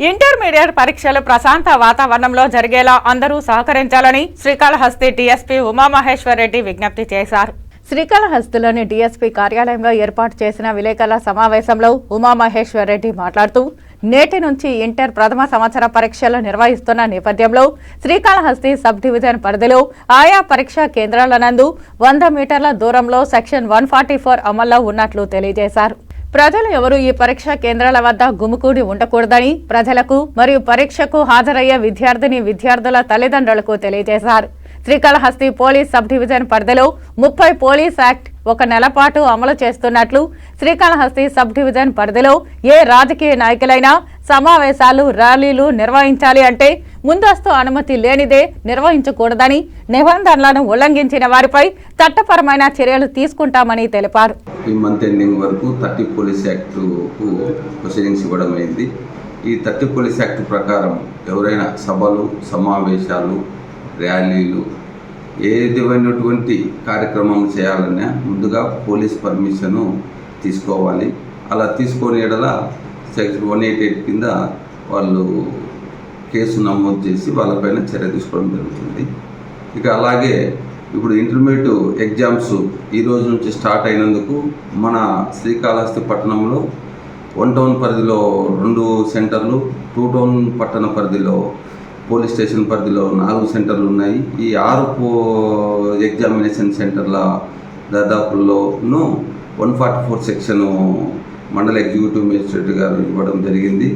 Intermediate పరీక్షలు ప్రశాంత వాతావరణంలో జరిగేలా అందరూ సహకరించాలని శ్రీకాళహస్తి డీఎస్పీ ఉమామహేశ్వర్ రెడ్డి విజ్ఞప్తి చేశారు. శ్రీకాళహస్తిలోని డీఎస్పీ కార్యాలయంలో ఏర్పాటు చేసిన విలేకరుల సమావేశంలో ఉమామహేశ్వర్ రెడ్డి మాట్లాడుతూ నేటి నుంచి ఇంటర్ ప్రథమ సంవత్సర పరీక్షలు నిర్వహిస్తున్న నేపథ్యంలో శ్రీకాళహస్తి సబ్ డివిజన్ పరిధిలో ఆయా పరీక్షా కేంద్రాల నందు వంద మీటర్ల దూరంలో సెక్షన్ వన్ అమల్లో ఉన్నట్లు తెలియజేశారు. ప్రజలు ఎవరు ఈ పరీక్షా కేంద్రాల వద్ద గుమికూడి ఉండకూడదని ప్రజలకు మరియు పరీక్షకు హాజరయ్యే విద్యార్థిని విద్యార్థుల తల్లిదండ్రులకు తెలియజేశారు. శ్రీకాళహస్తి పోలీస్ సబ్ డివిజన్ పరిధిలో ముప్పై పోలీస్ యాక్ట్ ఒక నెల పాటు అమలు చేస్తున్నట్లు శ్రీకాళహస్తి సబ్ డివిజన్ పరిధిలో ఏ రాజకీయ నాయకులైనా సమావేశాలు ర్యాలీలు నిర్వహించాలి అంటే ముందస్తు అనుమతి లేనిదే నిర్వహించకూడదని నిబంధనలను ఉల్లంఘించిన వారిపై చట్టపరమైన చర్యలు తీసుకుంటామని తెలిపారు. ఈ మంత్ ఎండింగ్ వరకు థర్టీ పోలీస్ యాక్ట్కు ప్రొసీడింగ్స్ ఇవ్వడం అయింది. ఈ థర్టీ పోలీస్ యాక్ట్ ప్రకారం ఎవరైనా సభలు సమావేశాలు ర్యాలీలు ఏదైనటువంటి కార్యక్రమం చేయాలన్నా ముందుగా పోలీస్ పర్మిషను తీసుకోవాలి. అలా తీసుకొని ఎడల సెక్షన్ వన్ ఎయిట్ ఎయిట్ కింద వాళ్ళు కేసు నమోదు చేసి వాళ్ళపైన చర్య తీసుకోవడం జరుగుతుంది. ఇక అలాగే ఇప్పుడు ఇంటర్మీడియట్ ఎగ్జామ్స్ ఈ రోజు నుంచి స్టార్ట్ అయినందుకు మన శ్రీకాళహస్తి పట్టణంలో వన్ టౌన్ పరిధిలో రెండు సెంటర్లు టూ టౌన్ పట్టణ పరిధిలో పోలీస్ స్టేషన్ పరిధిలో నాలుగు సెంటర్లు ఉన్నాయి. ఈ ఆరు పో ఎగ్జామినేషన్ సెంటర్ల దాదాపుల్లోనూ వన్ ఫార్టీ ఫోర్ సెక్షన్ మండల ఎగ్జిక్యూటివ్ మేజిస్ట్రేట్ గారు ఇవ్వడం జరిగింది.